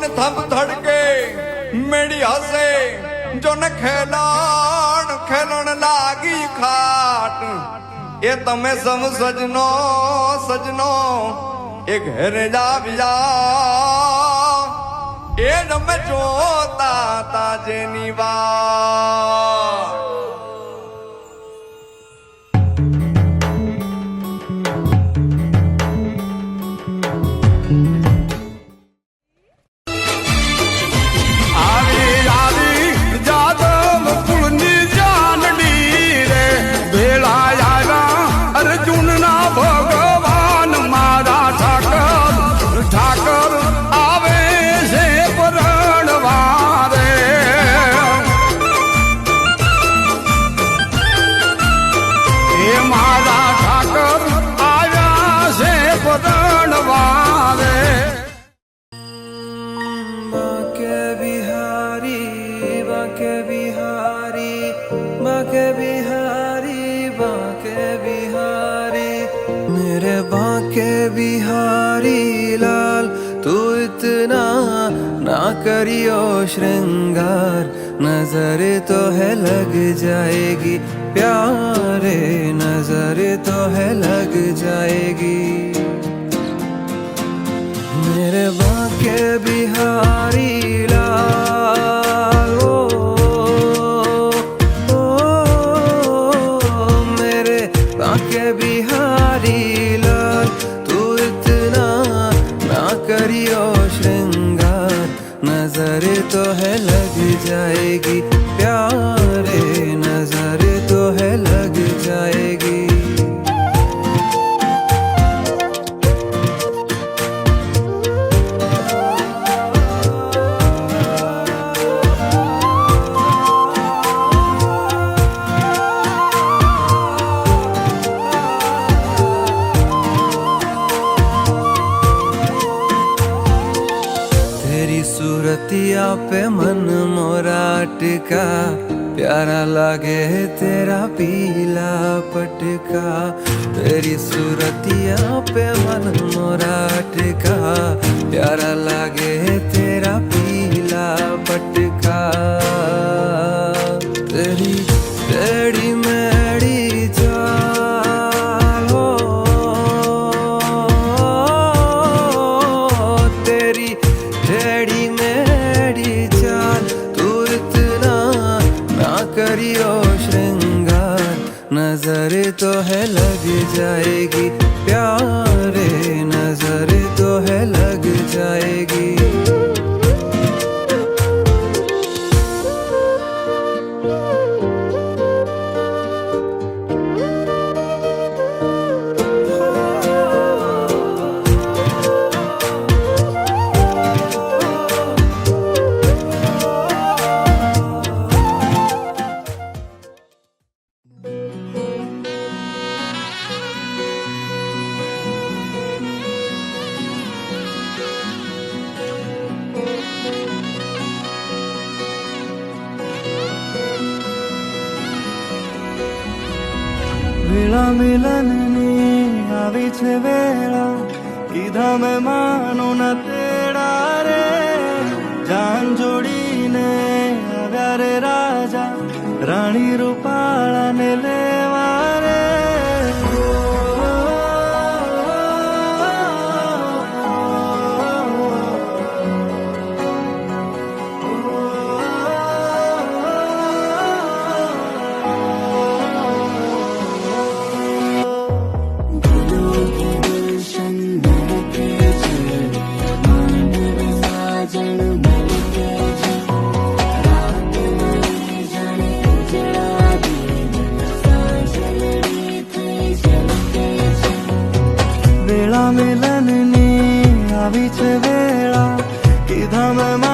ને થંભ ધડકે, મેળી હસે જો ને ખેલાણ, ખેલણ લાગી ખાટ. એ તમે સમ સજનો સજનો એ ઘરે જાવ્યા. એ નમે જોતા તાજેની વાત. आवे बाके बिहारी बाके बिहारी बाके बिहारी बाके बिहारी। मेरे बाके बिहारी लाल, तू इतना ना करियो श्रृंगार। नज़र तो है लग जाएगी, प्यारे नज़र तो है लग जाएगी। नज़र तो है लग जाएगी प्यारे नज़र तो है लग जाएगी। पे मन मोरा टिका प्यारा लागे तेरा पीला पटका। तेरी सूरतिया पे मन मोरा टिका प्यारा श्रृंगार नज़र तो है लग जाएगी। प्यारे नज़र तो है लग जाएगी। વેળા મિલનની આવી છે વેળા. કીધા મેં, માનો ના તેડા રે. જાન જોડીને આવ્યા રે રાજા. રાણી રૂપાળાને मिलन नी अभी च वेड़ा किधा मैं